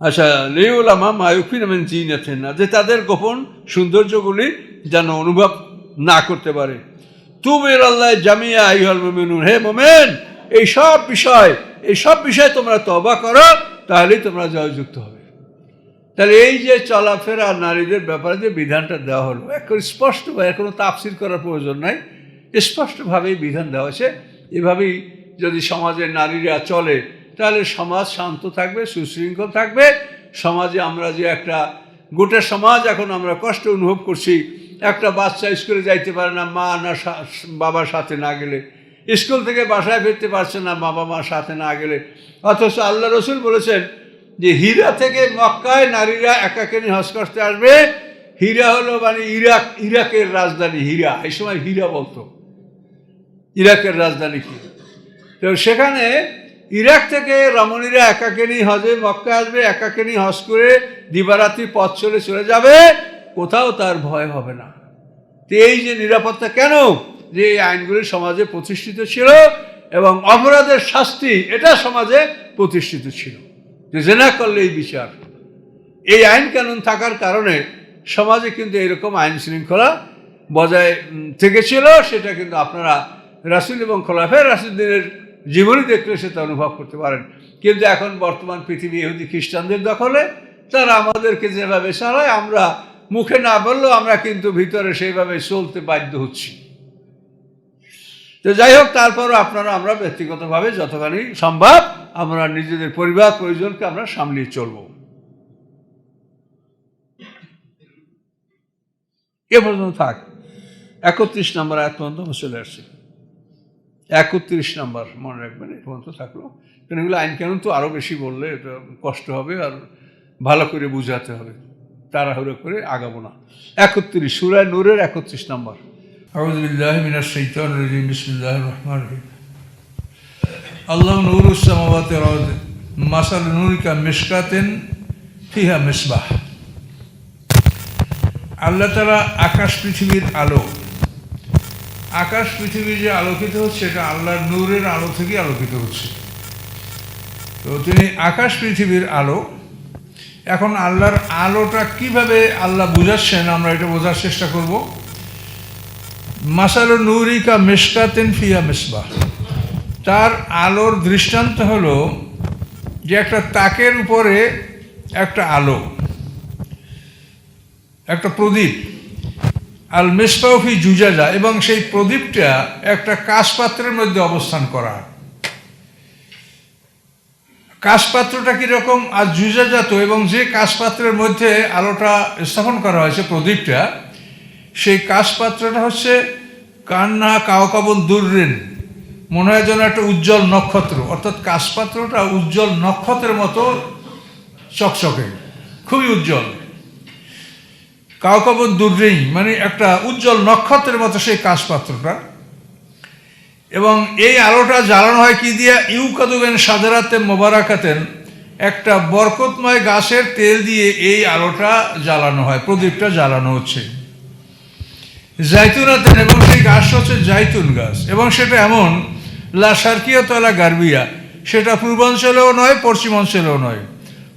আচ্ছা লেউলামা মায়ুফিন আমেন জিনাতেন না, যে তাদের গোপন সৌন্দর্যগুলি যেন অনুভব না করতে পারে। তুমের আল্লাহ জামিয়া আইহল মোমেনুন। হে মোমেন, এই সব বিষয়, এই সব বিষয় তোমরা তবা করো, তাহলেই তোমরা জয়যুক্ত হবে। তাহলে এই যে চলাফেরা নারীদের ব্যাপারে যে বিধানটা দেওয়া হলো এখন স্পষ্ট এর কোনো তাফসির করার প্রয়োজন নাই, স্পষ্টভাবেই বিধান দেওয়া হয়েছে। এভাবেই যদি সমাজের নারীরা চলে তাহলে সমাজ শান্ত থাকবে, সুশৃঙ্খল থাকবে। সমাজে আমরা যে একটা, গোটা সমাজ এখন আমরা কষ্ট অনুভব করছি। একটা বাচ্চা স্কুলে যাইতে পারে না, মা না বাবার সাথে না গেলে। স্কুল থেকে বাসায় ফিরতে পারছে না, বাবা মার সাথে না গেলে। অথচ আল্লাহ রসুল বলেছেন যে, হীরা থেকে মক্কায় নারীরা একাকিনী হজ করতে আসবে। হীরা হলো মানে ইরাক, ইরাকের রাজধানী হীরা। এই সময় হীরা বলতো। ইরাকের রাজধানী কি? তো সেখানে ইরাক থেকে রমণীরা একাকিনী হজে মক্কা আসবে একাকিনী হজ করে দিবারাত্রি পথ চলে চলে যাবে। কোথাও তার ভয় হবে না। তো এই যে নিরাপত্তা কেন? যে এই আইনগুলি সমাজে প্রতিষ্ঠিত ছিল এবং অপরাধের শাস্তি এটা সমাজে প্রতিষ্ঠিত ছিল। যে জেনা করলে এই বিচার। এই আইন কানুন থাকার কারণে সমাজে কিন্তু এরকম আইন শৃঙ্খলা বজায় থেকেছিল। সেটা কিন্তু আপনারা রাসুল এবং খোলাফের রাসুলদের জীবনী দেখলে সেটা অনুভব করতে পারেন। কিন্তু এখন বর্তমান পৃথিবী ইহুদি খ্রিস্টানদের দখলে, তারা আমাদেরকে যেভাবে চালায় আমরা মুখে না বললেও আমরা কিন্তু ভিতরে সেইভাবে চলতে বাধ্য হচ্ছি। তো যাই হোক, তারপরও আপনারা, আমরা ব্যক্তিগতভাবে যতখানি সম্ভব আমরা নিজেদের পরিবার প্রয়োজনকে আমরা সামলিয়ে চলব। এ পর্যন্ত থাক। একত্রিশ নম্বর এক পর্যন্ত চলে আসছি। একত্রিশ নাম্বার মনে রাখবেন, এই পর্যন্ত থাকল। কারণ এগুলো আইন কানুন তো আরও বেশি বললে এটা কষ্ট হবে আর ভালো করে বুঝাতে হবে, তাড়াহুড়ো করে আগাবো না। একত্রিশ, সুরায় নূরের একত্রিশ নাম্বার। আউজবিল্লাহ মিনার সৈতান রাজিম বিসমুল্লাহ রহমান আল্লাহ নূর উসামাবাতে রদ মাসাল নূরিকা মিসকাতেন ফিহা মিসবাহ আল্লাহ তারা আকাশ পৃথিবীর আলো আকাশ পৃথিবী যে আলোকিত হচ্ছে এটা আল্লাহর নূরের আলো থেকে আলোকিত হচ্ছে। তো তিনি আকাশ পৃথিবীর আলো। এখন আল্লাহর আলোটা কীভাবে আল্লাহ বুঝাচ্ছেন, আমরা এটা বোঝার চেষ্টা করব। মাসাল নূরিকা মেশকাতেন ফিয়া মেসবাহ তার আলোর দৃষ্টান্ত হলো যে একটা তাকের উপরে একটা আলো, একটা প্রদীপ। আল মেসপাউফি জুজাজা এবং সেই প্রদীপটা একটা কাঁচপাত্রের মধ্যে অবস্থান করা। কাঁচপাত্রটা কীরকম? আর জুজাজাত এবং যে কাঁচপাত্রের মধ্যে আলোটা স্থাপন করা হয়েছে প্রদীপটা, সেই কাঁচপাত্রটা হচ্ছে কান্না কাওকাবন দুর্রেন, মনে হয় যেন একটা উজ্জ্বল নক্ষত্র। অর্থাৎ কাঁচপাত্রটা উজ্জ্বল নক্ষত্রের মতো চকচকে, খুবই উজ্জ্বল। কাউকাবন দুর্রেই মানে একটা উজ্জ্বল নক্ষত্রের মতো সেই কাঁচপাত্রটা এবং এই আলোটা জ্বালানো হয় কি দিয়া? ইউকাদুবেন সাদারাতে মোবারাকাতেন একটা বরকতময় গাছের তেল দিয়ে এই আলোটা জ্বালানো হয়, প্রদীপটা জ্বালানো হচ্ছে। জাইতুনাতেন এবং সেই গাছ হচ্ছে জাইতুন গাছ। এবং সেটা এমন, লা সার্কিয়া তলা গার্বিয়া, সেটা পূর্বাঞ্চলেও নয়, পশ্চিমাঞ্চলেও নয়।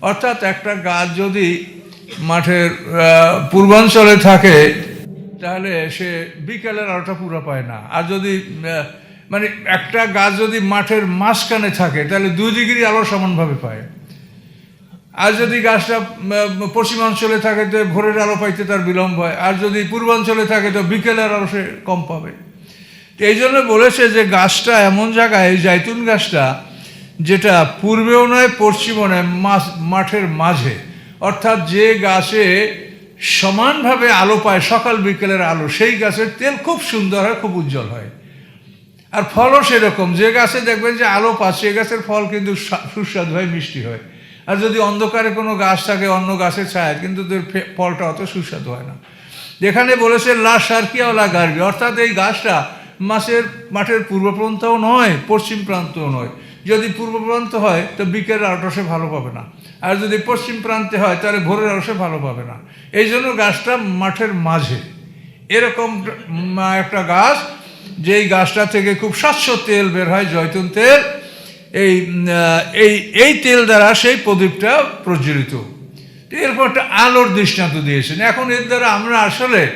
অর্থাৎ একটা গাছ যদি মাঠের পূর্বাঞ্চলে থাকে, তাহলে সে বিকেলের আলোটা পুরো পায় না। আর যদি মানে একটা গাছ যদি মাঠের মাঝখানে থাকে, তাহলে দুই ডিগ্রি আলো সমানভাবে পায়। আর যদি গাছটা পশ্চিমাঞ্চলে থাকে, তো ভোরের আলো পাইতে তার বিলম্ব হয়। আর যদি পূর্বাঞ্চলে থাকে, তো বিকেলের আলো সে কম পাবে। এই জন্য বলেছে যে গাছটা এমন জায়গায়, এই জাইতুন গাছটা, যেটা পূর্বেও নয়, পশ্চিমও নয় মাঠের মাঝে। অর্থাৎ যে গাছে সমানভাবে আলো পায়, সকাল বিকেলের আলো, সেই গাছের তেল খুব সুন্দর হয়, খুব উজ্জ্বল হয়। আর ফলও সেরকম। যে গাছে দেখবেন যে আলো পাচ্ছে এই গাছের ফল কিন্তু সা- সুস্বাদু হয়, মিষ্টি হয়। আর যদি অন্ধকারে কোনো গাছ থাকে, অন্য গাছের ছায়, কিন্তু তার ফলটা অত সুস্বাদু হয় না। যেখানে বলেছে, লা সার্কিয়া লা গার্বি অর্থাৎ এই গাছটা মাছের, মাঠের পূর্ব প্রান্তও নয়, পশ্চিম প্রান্তও নয়। যদি পূর্ব প্রান্ত হয়, তো বিকেলের সে ভালো পাবে না। আর যদি পশ্চিম প্রান্তে হয়, তাহলে ভোরের সে ভালো পাবে না। এই জন্য গাছটা মাঠের মাঝে। এরকম একটা গাছ, যেই গাছটা থেকে খুব স্বচ্ছ তেল বের হয়, জয়তুন তেল। এই এই এই তেল দ্বারা সেই প্রদীপটা প্রজ্বলিত। এরপর একটা আলোর দৃষ্টান্ত দিয়েছেন। এখন এর দ্বারা আমরা আসলে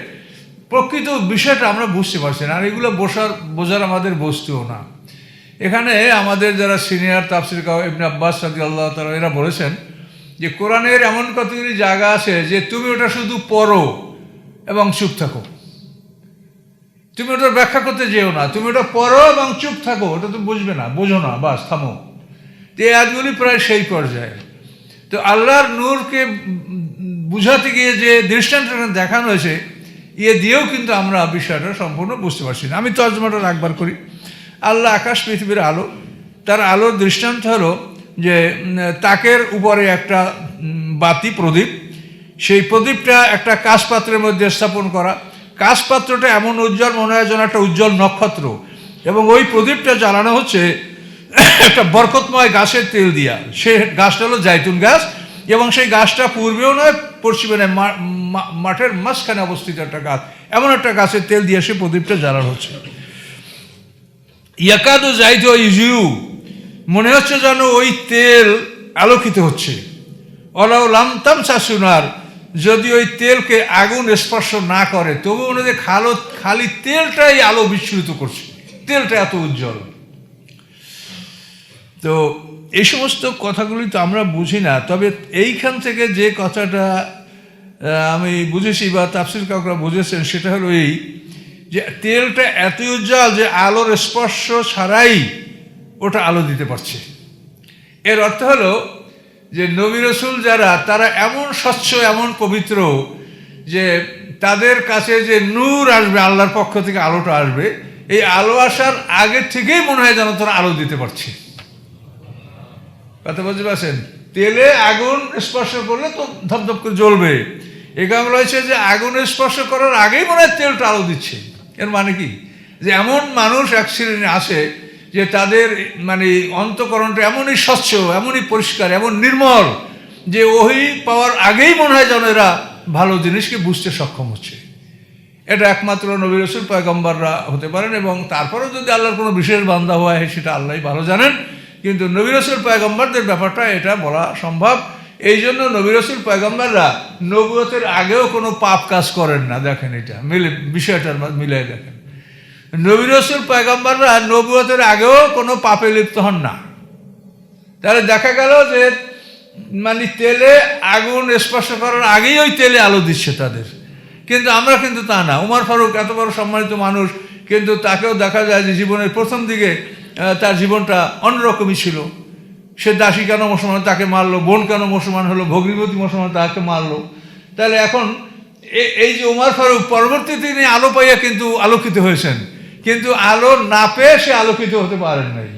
প্রকৃত বিষয়টা আমরা বুঝতে পারছি না। আর এগুলো বসার, বোঝার আমাদের বস্তুও না। এখানে আমাদের যারা সিনিয়র তাফসির কাউ ইবনে আব্বাস রাজি আল্লাহ তালা এরা বলেছেন যে কোরআনের এমন কতগুলি জায়গা আছে যে তুমি ওটা শুধু পড়ো এবং চুপ থাকো। তুমি ওটার ব্যাখ্যা করতে যেও না। তুমি ওটা পড়ো এবং চুপ থাকো। ওটা তো বুঝবে না, বোঝো না, বাস, থামো। তো এই আয়াতগুলি প্রায় সেই পর্যায়ে। তো আল্লাহর নূরকে বুঝাতে গিয়ে যে দৃষ্টান্তটা দেখানো হয়েছে ইয়ে দিয়েও কিন্তু আমরা বিষয়টা সম্পূর্ণ বুঝতে পারছি না। আমি তর্জমাটা একবার করি। আল্লাহ আকাশ পৃথিবীর আলো। তার আলোর দৃষ্টান্ত হলো যে তাকের উপরে একটা বাতি প্রদীপ। সেই প্রদীপটা একটা কাঁচপাত্রের মধ্যে স্থাপন করা। কাঁচপাত্রটা এমন উজ্জ্বল, মনে হয় যেন একটা উজ্জ্বল নক্ষত্র। এবং ওই প্রদীপটা জ্বালানো হচ্ছে একটা বরকতময় গাছের তেল দিয়া। সে গাছটা হলো জাইতুন গাছ এবং সেই গাছটা পূর্বেও নয়, পশ্চিমে নয় মাঠের মাঝখানে অবস্থিত একটা গাছ। এমন একটা গাছের তেল দিয়ে সে প্রদীপটা জ্বালানো হচ্ছে। ইয়াকাদু জাইদ ইউ মনে হচ্ছে যেন ওই তেল আলোকিত হচ্ছে। অলাও লামতাম শাসুনার যদি ওই তেলকে আগুন স্পর্শ না করে, তবু হয় খালো খালি তেলটাই আলো বিচ্ছুরিত করছে। তেলটা এত উজ্জ্বল। তো এই সমস্ত কথাগুলি তো আমরা বুঝি না, তবে এইখান থেকে যে কথাটা আমি বুঝেছি বা তাফসির কাকরা বুঝেছেন, সেটা হলো এই যে তেলটা এত উজ্জ্বল যে আলোর স্পর্শ ছাড়াই ওটা আলো দিতে পারছে। এর অর্থ হলো যে নবী রসুল যারা, তারা এমন স্বচ্ছ, এমন পবিত্র যে তাদের কাছে যে নূর আসবে, আল্লাহর পক্ষ থেকে আলোটা আসবে, এই আলো আসার আগের থেকেই মনে হয় যেন তারা আলো দিতে পারছে। কথা বুঝতে পারছেন? তেলে আগুন স্পর্শ করলে তো ধপধপ করে জ্বলবে। এখানে রয়েছে যে আগুন স্পর্শ করার আগেই মনে হয় তেলটা আলো দিচ্ছে। এর মানে কি? যে এমন মানুষ এক শ্রেণি আসে যে তাদের মানে অন্তকরণটা এমনই স্বচ্ছ, এমনই পরিষ্কার, এমন নির্মল যে ওই পাওয়ার আগেই মনে হয় যেন এরা ভালো জিনিসকে বুঝতে সক্ষম হচ্ছে। এটা একমাত্র নবী রসুল, পয়গম্বররা হতে পারেন এবং তারপরেও যদি আল্লাহর কোনো বিশেষ বান্ধা হয়, সেটা আল্লাহই ভালো জানেন। কিন্তু নবী রসুল, পয়গম্বরদের ব্যাপারটা এটা বলা সম্ভব। এই জন্য নবী রসুল পয়গম্বররা নবুয়তের আগেও কোনো পাপ কাজ করেন না, দেখেন এটা, মিলে বিষয়টার মিলে দেখেন। নবী রসুল পয়গম্বররা নবুয়তের আগেও কোনো পাপে লিপ্ত হন না। তাহলে দেখা গেল যে মানে তেলে আগুন স্পর্শ করার আগেই ওই তেলে আলো দিচ্ছে তাদের। কিন্তু আমরা কিন্তু তা না। উমর ফারুক এত বড় সম্মানিত মানুষ, কিন্তু তাকেও দেখা যায় যে জীবনের প্রথম দিকে তার জীবনটা অন্যরকমই ছিল। সে দাসী কেন মুসলমান, তাকে মারলো, বোন কেন মুসলমান হলো, ভগ্নিপতি মুসলমান তাকে মারলো। তাহলে এখন এই যে উমর ফারুক পরবর্তী তিনি আলো পাইয়া কিন্তু আলোকিত হয়েছেন। কিন্তু আলো না পেয়ে সে আলোকিত হতে পারেন নাই।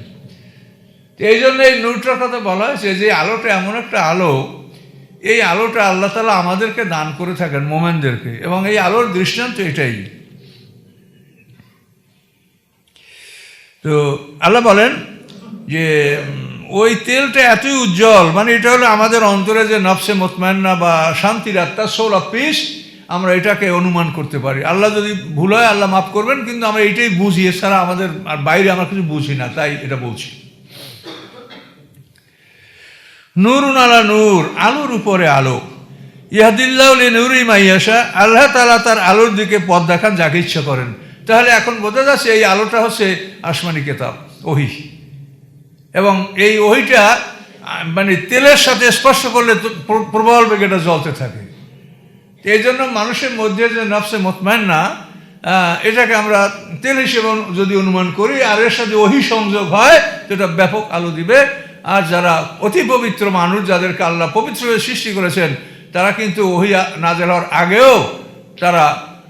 এই জন্য এই নূরটার কথা বলা হয়েছে যে আলোটা এমন একটা আলো, এই আলোটা আল্লাহ তালা আমাদেরকে দান করে থাকেন মোমেনদেরকে। এবং এই আলোর দৃষ্টান্ত এটাই। তো আল্লাহ বলেন যে ওই তেলটা এতই উজ্জ্বল মানে এটা হলো আমাদের অন্তরে যে নফসে মতমান্না বা শান্তির আত্মা সোল অফ পিস আমরা এটাকে অনুমান করতে পারি। আল্লাহ যদি ভুল হয়, আল্লাহ মাফ করবেন, কিন্তু আমরা এটাই বুঝি, এছাড়া আমাদের আর বাইরে আমরা কিছু বুঝি না, তাই এটা বলছি। নূরুন আলা নূর, আলোর উপরে আলো। ইহাদিল্লাহ নূর ইমাইয়াশা আল্লাহ তালা তার আলোর দিকে পথ দেখান, যাকে ইচ্ছা করেন। তাহলে এখন বোঝা যাচ্ছে এই আলোটা হচ্ছে আসমানি কেতাব, ওহি। এবং এই ওহিটা মানে তেলের সাথে স্পর্শ করলে প্রবল বেগে এটা জ্বলতে থাকে। এই জন্য মানুষের মধ্যে যে নফসে না এটাকে আমরা তেল হিসেবে যদি অনুমান করি, আর এর সাথে ওহি সংযোগ হয় এটা ব্যাপক আলো দিবে। আর যারা অতি পবিত্র মানুষ, যাদেরকে আল্লাহ পবিত্রভাবে সৃষ্টি করেছেন, তারা কিন্তু ওহি নাজেল হওয়ার আগেও তারা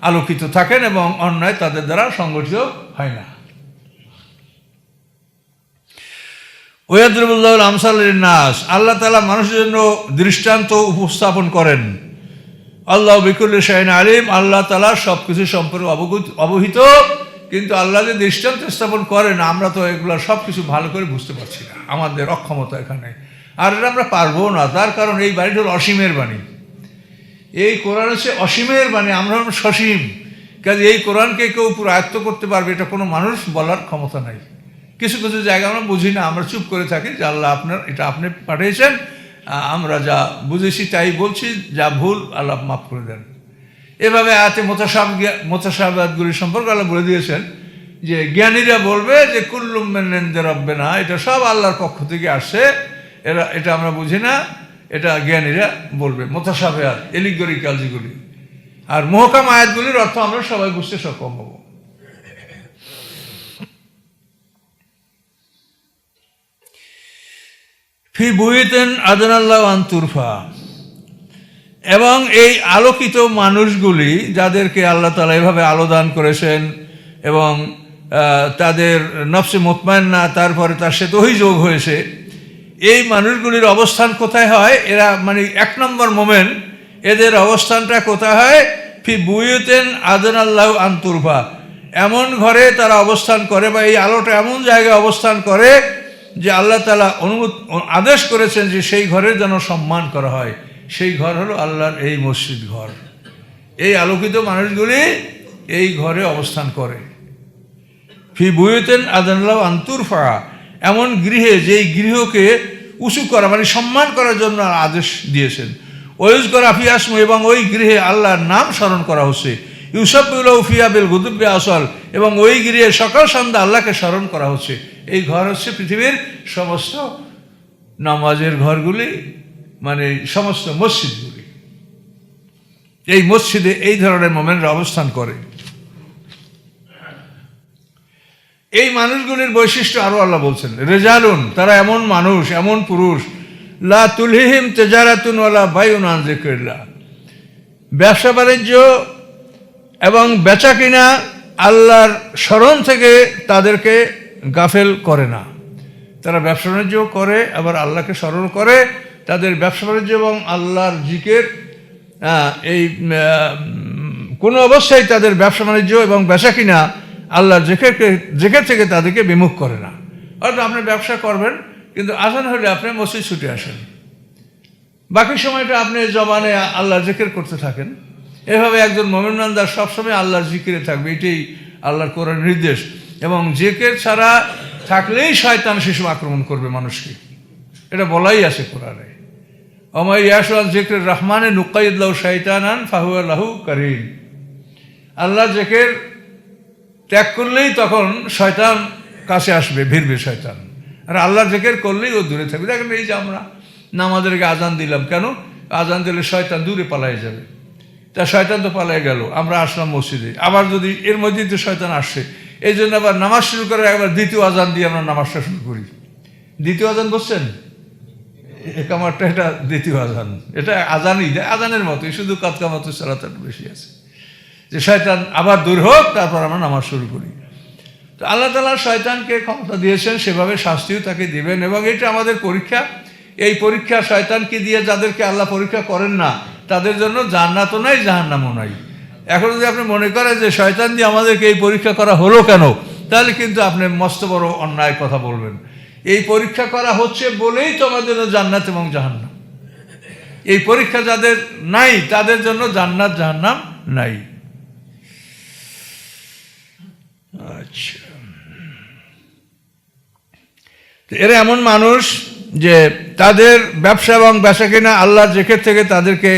আলোকিত থাকেন এবং অন্যায় তাদের দ্বারা সংগঠিত হয় না। ওয়াদুল্লাহ আমসাল নাস। আল্লাহ তালা মানুষের জন্য দৃষ্টান্ত উপস্থাপন করেন। আল্লাহ বিকুল শাহিন আলিম, আল্লাহ তালা সব কিছু সম্পর্কে অবগত, অবহিত। কিন্তু আল্লাহ যে দৃষ্টান্ত স্থাপন করেন, আমরা তো এগুলো সব কিছু ভালো করে বুঝতে পারছি না। আমাদের অক্ষমতা এখানে। আর এটা আমরা পারব না। তার কারণ এই বাণীটা হলো অসীমের বাণী। এই কোরআন হচ্ছে অসীমের বাণী, আমরা সসীম। কাজে এই কোরআনকে কেউ পুরো আয়ত্ত করতে পারবে, এটা কোনো মানুষ বলার ক্ষমতা নাই। কিছু কিছু জায়গা আমরা বুঝি না, আমরা চুপ করে থাকি যে আল্লাহ আপনার, এটা আপনি পাঠিয়েছেন আমরা যা বুঝেছি তাই বলছি, যা ভুল আল্লাহ মাফ করে দেন। এভাবে আয়াতে মোতাসাব মোতাসাবাদগুলি সম্পর্কে আল্লাহ বলে দিয়েছেন যে জ্ঞানীরা বলবে যে কুল্লুম মেনেন্দে না এটা সব আল্লাহর পক্ষ থেকে আসছে, এরা, এটা আমরা বুঝি না, এটা জ্ঞানীরা বলবে মোতাসাবেয়াত এলিগরিক্যাল যেগুলি আর মহকাম আয়াতগুলির অর্থ আমরা সবাই বুঝতে সক্ষম হব। ফি বুইতেন আদনাল্লাহ আন্তুরফা এবং এই আলোকিত মানুষগুলি যাদেরকে আল্লাহ তালা এভাবে আলো দান করেছেন এবং তাদের নফসে মোতমান্না, তারপরে তার সাথে অভিযোগ হয়েছে, এই মানুষগুলির অবস্থান কোথায় হয়? এরা মানে এক নম্বর মোমেন্ট এদের অবস্থানটা কোথায় হয়? ফি বুয়ুতেন আদন আল্লাহ আন্তুরফা এমন ঘরে তারা অবস্থান করে বা এই আলোটা এমন জায়গায় অবস্থান করে যে আল্লাহ তালা অনুমতি আদেশ করেছেন যে সেই ঘরের যেন সম্মান করা হয়। সেই ঘর হলো আল্লাহর এই মসজিদ ঘর। এই আলোকিত মানুষগুলি এই ঘরে অবস্থান করে। ফি বুয়েতেন আদাল্লাহ আন্তুরফা এমন গৃহে যেই গৃহকে উঁচু করা মানে সম্মান করার জন্য আদেশ দিয়েছেন। ওয়ুজ করা ফিয়াসমু এবং ওই গৃহে আল্লাহর নাম স্মরণ করা হচ্ছে। ইউসফুল্লাহ ফিয়া বিল গুদুব্বে আসল, এবং ওই গৃহে সকাল সন্ধ্যা আল্লাহকে স্মরণ করা হচ্ছে। এই ঘর হচ্ছে পৃথিবীর সমস্ত নামাজের ঘরগুলি মানে সমস্ত মসজিদগুলি। এই মসজিদে এই ধরনের মোমেন্টরা অবস্থান করে। এই মানুষগুলির বৈশিষ্ট্য আরও আল্লাহ বলছেন, রেজালুন, তারা এমন মানুষ, এমন পুরুষ। লা তুলহিম তেজারাতুন ওয়ালা বায়ুন আন ব্যবসা বাণিজ্য এবং বেচা কিনা আল্লাহর স্মরণ থেকে তাদেরকে গাফেল করে না। তারা ব্যবসা বাণিজ্য করে, আবার আল্লাহকে স্মরণ করে। তাদের ব্যবসা বাণিজ্য এবং আল্লাহর জিকের এই কোনো অবস্থায় তাদের ব্যবসা বাণিজ্য এবং বেচা কিনা আল্লাহর জেকেরকে, জেকের থেকে তাদেরকে বিমুখ করে না। অর্থাৎ আপনি ব্যবসা করবেন, কিন্তু আসান হলে আপনি মসজিদ ছুটে আসেন। বাকি সময়টা আপনি জবানে আল্লাহর জিকির করতে থাকেন। এভাবে একজন মোমিনান্দার সবসময় আল্লাহর জিকিরে থাকবে, এটাই আল্লাহর কোরআন নির্দেশ। এবং জেকের ছাড়া থাকলেই শয়তান শিশু আক্রমণ করবে মানুষকে। এটা বলাই আছে কোরআনে। অময় ইয়াসুল জেকের রহমানে নুকাইদুল্লাহ শৈতানান ফাহুয়াল্লাহু করিম। আল্লাহ জেকের ত্যাগ করলেই তখন শয়তান কাছে আসবে, ভিড়বে শয়তান। আর আল্লাহর জেকের করলেই ও দূরে থাকবে। দেখেন এই যে আমরা নামাদেরকে আজান দিলাম, কেন? আজান দিলে শয়তান দূরে পালাই যাবে। তা শয়তান তো পালাই গেল, আমরা আসলাম মসজিদে। আবার যদি এর মধ্যেই তো শয়তান আসছে এই জন্য আবার নামাজ শুরু করে একবার দ্বিতীয় আজান দিয়ে আমরা নামাজটা শুরু করি। দ্বিতীয় আজান বলছেন একামারটা এটা দ্বিতীয় আজান। এটা আজানই আজানের মতোই, শুধু কাতকামাতো সালাত বেশি আছে। যে শয়তান আবার দূর হোক, তারপর আমরা নামাজ শুরু করি। তো আল্লাহ তালা শয়তানকে ক্ষমতা দিয়েছেন, সেভাবে শাস্তিও তাকে দিবেন এবং এটা আমাদের পরীক্ষা। এই পরীক্ষা শয়তানকে দিয়ে যাদেরকে আল্লাহ পরীক্ষা করেন না, তাদের জন্য জান্নাতও নাই, জাহান্নামও নাই। এখন যদি আপনি মনে করেন যে শয়তান দিয়ে আমাদেরকে এই পরীক্ষা করা হলো কেন, তাহলে কিন্তু আপনি মস্ত বড় অন্যায় কথা বলবেন। এই পরীক্ষা করা হচ্ছে বলেই তোমার জন্য জান্নাত এবং জাহান্নাম। এই পরীক্ষা যাদের নাই, তাদের জন্য জান্নাত, জাহান্নাম নাই। আচ্ছা। এরা এমন মানুষ যে তাদের ব্যবসা এবং বেচা কিনা আল্লাহর জেকের থেকে তাদেরকে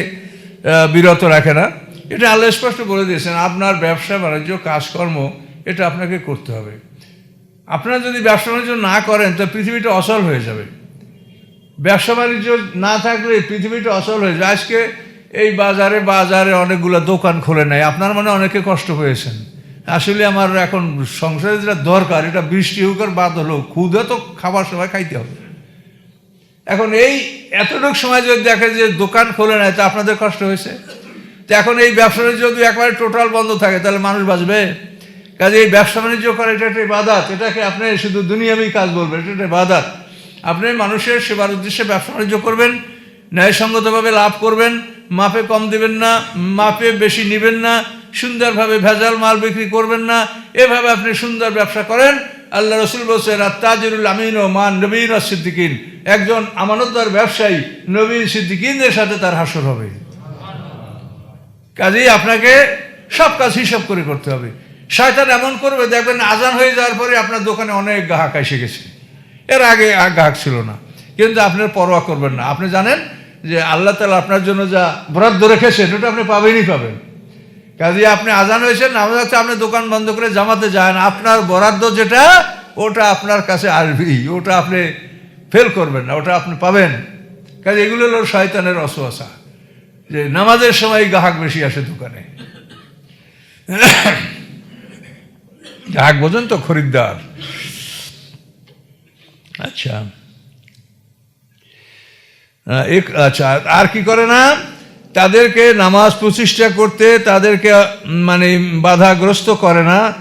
বিরত রাখে না। এটা আল্লাহ স্পষ্ট বলে দিয়েছেন, আপনার ব্যবসা বাণিজ্য, কাজকর্ম, এটা আপনাকে করতে হবে। আপনারা যদি ব্যবসা বাণিজ্য না করেন, তো পৃথিবীটা অচল হয়ে যাবে। ব্যবসা বাণিজ্য না থাকলে পৃথিবীটা অচল হয়ে যায় আজকে এই বাজারে বাজারে অনেকগুলো দোকান খুলে নেয় আপনার মানে অনেকে কষ্ট পেয়েছেন। আসলে আমার এখন সংসারে যেটা দরকার, এটা বৃষ্টি হোক আর বাদ হলো ক্ষুদে তো খাবার সময় খাইতে হবে। এখন এই এতটুকু সময় যদি দেখে যে দোকান খোলে নেয় তা আপনাদের কষ্ট হয়েছে? তো এখন এই ব্যবসা বাণিজ্য যদি একবারে টোটাল বন্ধ থাকে, তাহলে মানুষ বাঁচবে? কাজে এই ব্যবসা বাণিজ্য করে, এটা একটা বাদাত এটাকে আপনি শুধু দুনিয়াবি কাজ বলবেন, এটা একটা বাদাত আপনি মানুষের সেবার উদ্দেশ্যে ব্যবসা বাণিজ্য করবেন, ন্যায়সঙ্গতভাবে লাভ করবেন, মাপে কম দিবেন না, মাপে বেশি নেবেন না, সুন্দরভাবে ভেজাল মাল বিক্রি করবেন না, এভাবে আপনি সুন্দর ব্যবসা করেন। আল্লাহ রসুল বলছেন আর তাজরুল আমিন ও মান নবীন সিদ্দিকিন। একজন আমানতদার ব্যবসায়ী নবীন সিদ্দিকিনদের সাথে তার হাসর হবে। কাজেই আপনাকে সব কাজ হিসাব করে করতে হবে। শয়তান এমন করবে, দেখবেন আজান হয়ে যাওয়ার পরে আপনার দোকানে অনেক গ্রাহক এসে গেছে। এর আগে গ্রাহক ছিল না। কিন্তু আপনার পরোয়া করবেন না। আপনি জানেন যে আল্লাহ তালা আপনার জন্য যা বরাদ্দ রেখেছেন, ওটা আপনি পাবেনই পাবেন। কাজে আপনি আজান হয়েছেন নামাজ হচ্ছে আপনি দোকান বন্ধ করে জামাতে যান। আপনার বরাদ্দ যেটা, ওটা আপনার কাছে আসবেই। ওটা আপনি ফেল করবেন না, ওটা আপনি পাবেন। কাজে এগুলো হলো শয়তানের অসুয়াশা যে নামাজের সময় গ্রাহক বেশি আসে দোকানে। গ্রাহক বোঝেন তো, খরিদ্দার। আচ্ছা। এক আচ্ছা আর কি করে না? তাদেরকে নামাজ প্রতিষ্ঠা করতে তাদেরকে মানে বাধাগ্রস্ত করে না।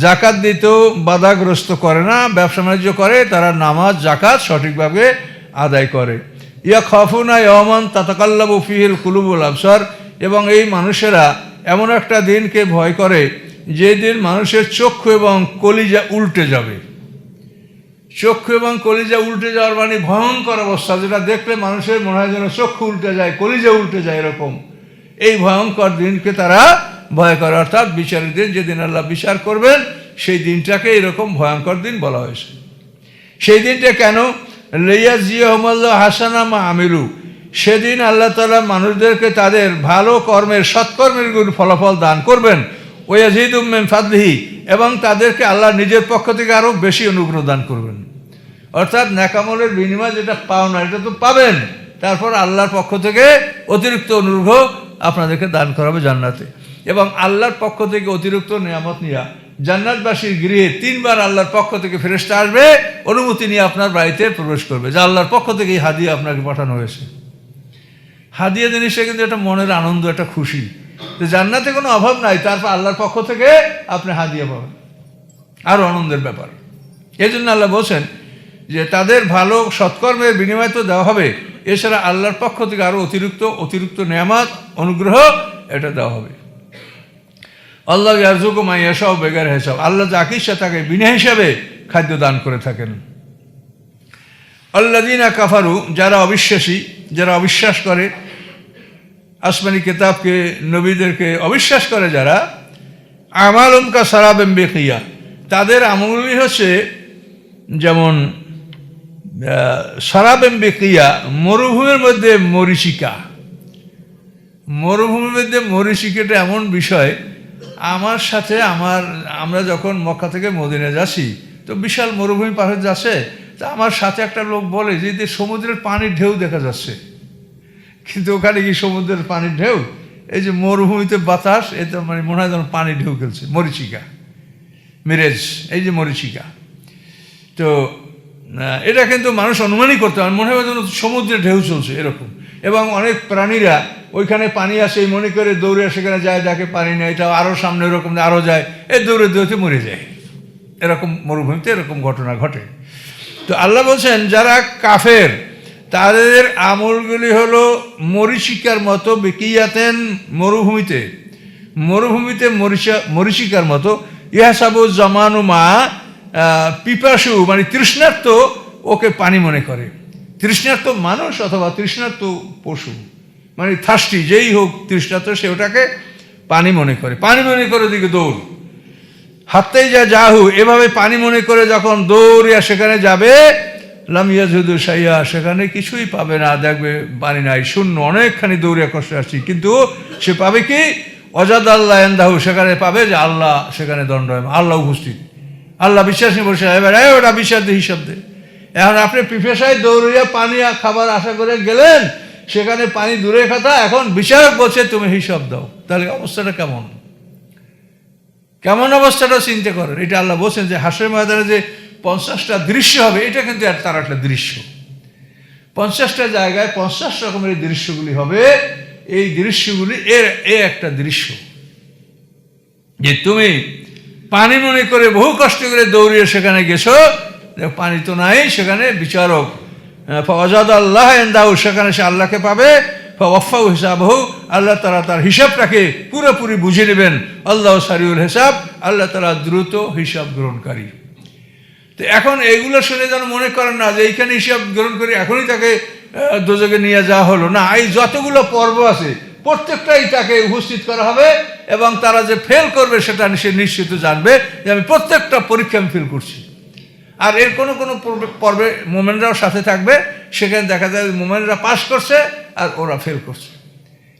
জাকাত দিতেও বাধাগ্রস্ত করে না। ব্যবসা বাণিজ্য করে, তারা নামাজ, জাকাত সঠিকভাবে আদায় করে। ইয়া খফুনা ইয়মান তাতাকাল্লাবু ফিহিল কুলুবুল আবসার। এবং এই মানুষেরা এমন একটা দিনকে ভয় করে, যে দিন মানুষের চক্ষু এবং কলিজা উল্টে যাবে। চক্ষু এবং কলিজা উল্টে যাওয়ার মানে ভয়ঙ্কর অবস্থা, যেটা দেখলে মানুষের মনে হয় যেন চক্ষু উল্টে যায়, কলিজা উল্টে যায় এরকম। এই ভয়ঙ্কর দিনকে তারা ভয় করে, অর্থাৎ বিচারের দিন, যেদিন আল্লাহ বিচার করবেন, সেই দিনটাকে এরকম ভয়ঙ্কর দিন বলা হয়েছে। সেই দিনটা কেন? লেয়া জিয়াহমাল্লা হাসানা মা আমিলু। সেদিন আল্লাহ তালা মানুষদেরকে তাদের ভালো কর্মের সৎকর্মের ফলাফল দান করবেন। ওয়াজিদ উম্মেন ফাদলিহি এবং তাদেরকে আল্লাহ নিজের পক্ষ থেকে আরও বেশি অনুগ্রহ দান করবেন। অর্থাৎ ন্যাকামলের বিনিময় যেটা পাও না এটা তো পাবেন। তারপর আল্লাহর পক্ষ থেকে অতিরিক্ত অনুগ্রহ আপনাদেরকে দান করাবে জান্নাতে। এবং আল্লাহর পক্ষ থেকে অতিরিক্ত নিয়ামত নিয়া। জান্নাতবাসীর গৃহে তিনবার আল্লাহর পক্ষ থেকে ফেরেস্তা আসবে, অনুমতি নিয়ে আপনার বাড়িতে প্রবেশ করবে, যে আল্লাহর পক্ষ থেকে এই হাদিয়া আপনাকে পাঠানো হয়েছে। হাদিয়া জিনিসটা কিন্তু একটা মনের আনন্দ, একটা খুশি। যে জান্নাতে কোনো অভাব নাই, তারপর আল্লাহর পক্ষ থেকে আপনি হাদিয়া পাবেন। আরও আনন্দের ব্যাপার। এই জন্য আল্লাহ বলছেন যে তাদের ভালো সৎকর্মের বিনিময় তো দেওয়া হবে, এছাড়া আল্লাহর পক্ষ থেকে আরও অতিরিক্ত অতিরিক্ত নেয়ামাত, অনুগ্রহ এটা দেওয়া হবে। আল্লাহ ইয়ারজুকু মাইয়াসাও বেগার হিসাব। আল্লাহ যাকে ইচ্ছা তাকে বিনা হিসাবে খাদ্য দান করে থাকেন। আল্লাদিনা কাফারু, যারা অবিশ্বাসী, যারা অবিশ্বাস করে, আসমানি কেতাবকে, নবীদেরকে অবিশ্বাস করে যারা আমালমকা সারাবেম বেকিয়া, তাদের আমলই হচ্ছে যেমন সারাবেম বেকিয়া, মরুভূমির মধ্যে মরিচিকা। মরুভূমির মধ্যে মরিচিকাটা এমন বিষয় আমার সাথে আমার, আমরা যখন মক্কা থেকে মদিনে যাচ্ছি, তো বিশাল মরুভূমি পার হয়ে যাচ্ছে, তা আমার সাথে একটা লোক বলে যে সমুদ্রের পানির ঢেউ দেখা যাচ্ছে। কিন্তু ওখানে কি সমুদ্রের পানির ঢেউ? এই যে মরুভূমিতে বাতাস, এতে মানে মনে হয় যেন পানি ঢেউ খেলছে। মরিচিকা। মিরেজ, এই যে মরিচিকা। তো এটা কিন্তু মানুষ অনুমানই করতে পারে মনে হয় যেন সমুদ্রে ঢেউ চলছে, এরকম। এবং অনেক প্রাণীরা ওইখানে পানি আসে মনে করে দৌড়ে সেখানে যায়, দেখে পানি নেই এটা আরও সামনে এরকম আরও যায়। এ দৌড়ে দৌড়তে মরে যায়। এরকম মরুভূমিতে এরকম ঘটনা ঘটে। তো আল্লাহ বলছেন, যারা কাফের, তাদের আমলগুলি হলো মরিচিকার মতো বিকিয়াতেন মরুভূমিতে। মরুভূমিতে মরিচা, মরিচিকার মতো। ইহাসাবু জমানু মা পিপাসু মানে তৃষ্ণার্ত, ওকে পানি মনে করে। তৃষ্ণার্ত মানুষ অথবা তৃষ্ণার্ত পশু? মানে থার্স্টি যেই হোক তৃষ্ণার্ত সে ওটাকে পানি মনে করে। পানি মনে করে দিকে দৌড়। হাততেই যা যাহু, এভাবে পানি মনে করে যখন দৌড়িয়া সেখানে যাবে লামিয়া যদু সাইয়া সেখানে কিছুই পাবে না। দেখবে পানি নাই, শূন্য, অনেকখানি দৌড়িয়া কষ্ট আসছি। কিন্তু সে পাবে কি? অজাদ আল্লাহ এন্দাহু সেখানে পাবে যে আল্লাহ সেখানে দণ্ড আল্লাহ উপস্থিত। আল্লাহ বিশ্বাস নিয়ে বসে এবার ওটা বিশ্বাস দিয়ে হিসাব দে। এখন আপনি পিফেসায় দৌড়িয়া পানি আর খাবার আশা করে গেলেন, সেখানে পানি দূরে কথা এখন বিচারক বলছে তুমি হিসাব দাও। তাহলে অবস্থাটা কেমন? কেমন অবস্থাটা চিন্তা করেন? এটা আল্লাহ বলছেন যে হাসের ময়দানে যে পঞ্চাশটা দৃশ্য হবে, এটা কিন্তু আর তার একটা দৃশ্য। পঞ্চাশটা জায়গায় পঞ্চাশ রকমের দৃশ্যগুলি হবে। এই দৃশ্যগুলি এর এ একটা দৃশ্য। যে তুমি পানি মনে করে বহু কষ্ট করে দৌড়িয়ে সেখানে গেছো পানি তো নাই সেখানে, বিচারক। অজাদ আল্লাহ এন্দাউ সেখানে সে আল্লাহকে পাবে। ওয়ফাউ হিসাবহু, আল্লাহ তারা তার হিসাবটাকে পুরোপুরি বুঝে নেবেন। আল্লাহ সারিউল হিসাব, আল্লাহ তারা দ্রুত হিসাব গ্রহণকারী। তো এখন এইগুলো শুনে যেন মনে করেন না যে এইখানে হিসাব গ্রহণ করে এখনই তাকে দোজকে নিয়ে যাওয়া হলো। না, এই যতগুলো পর্ব আছে, প্রত্যেকটাই তাকে উপস্থিত করা হবে এবং তারা যে ফেল করবে সেটা সে নিশ্চিত জানবে যে আমি প্রত্যেকটা পরীক্ষা আমি ফেল করছি। আর এর কোনো কোনো পর্বে- মোমেনরাও সাথে থাকবে, সেখানে দেখা যায় মোমেনরা পাশ করছে আর ওরা ফেল করছে।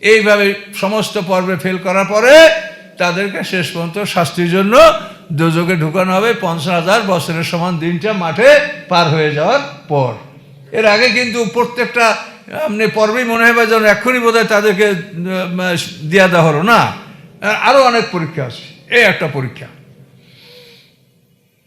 এইভাবে সমস্ত পর্বে ফেল করার পরে তাদেরকে শেষ পর্যন্ত শাস্তির জন্য দুযোগে ঢুকানো হবে পঞ্চাশ হাজার বছরের সমান দিনটা মাঠে পার হয়ে যাওয়ার পর। এর আগে কিন্তু প্রত্যেকটা, আপনি পর্বেই মনে হবে যেন এক্ষুনি বোধ তাদেরকে দেওয়া দেওয়া হলো না। আরও অনেক পরীক্ষা আছে। এই একটা পরীক্ষা।